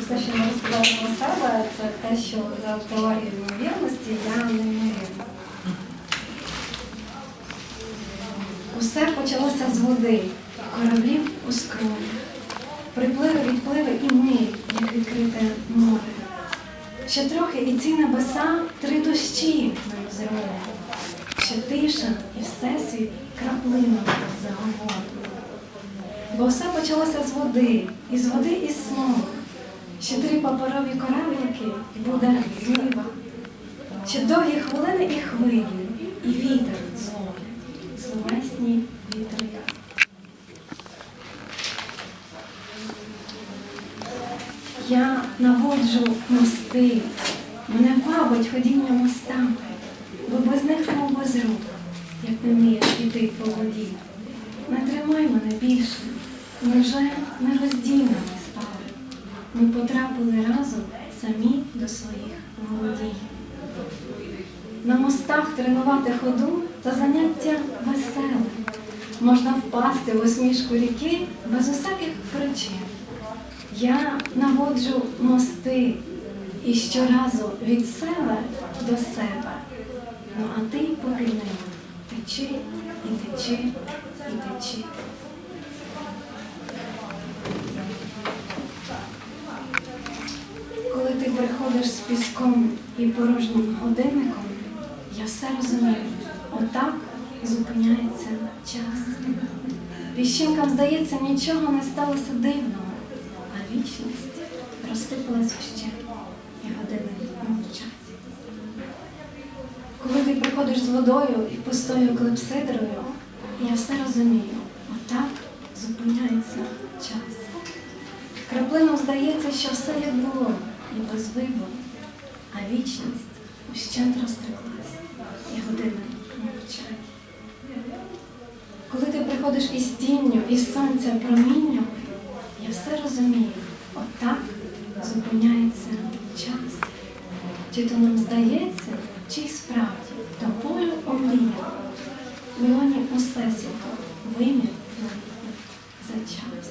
Все, що я розказала про себе, це те, що за теорією ймовірності я не мирю. Усе почалося з води, кораблів у скроні. Припливи, відпливи і ми, як відкрите море. Ще трохи і ці небеса три дощі нам зробили. Ще тиша і всесвіт краплина заговорить. Бо все почалося з води, із води і смог. Ще три паперові кораблики і буде злива. Ще довгі хвилини і хвилі, і вітер з словесні вітри. Я наводжу мости, мене вабить ходіння мостами, бо без них мов без рук, як не вмієш іти по воді. Не тримай мене більше, ми вже не роздільними стали. Ми потрапили разом самі до своїх володінь. На мостах тренувати ходу та заняття веселе. Можна впасти в усмішку ріки без усяких причин. Я наводжу мости і щоразу від себе до себе. Ну а ти поки не течи і течи і течи. Коли ти приходиш з піском і порожнім годинником, я все розумію. Отак зупиняється час. Піщинкам, здається, нічого не сталося дивного, а вічність розсипалась вще, і години мовчать. Коли ти приходиш з водою і пустою клепсидрою, я все розумію. Отак зупиняється час. Краплином здається, що все як було, і без вибору, а вічність ущент розстриклась, і години мовчать. Коли ти приходиш із тінню, із сонця промінням, я все розумію, отак зупиняється час. Чи то нам здається, чи й справді до полю омріяно, мільйонів усесвіту вимір новітній за час.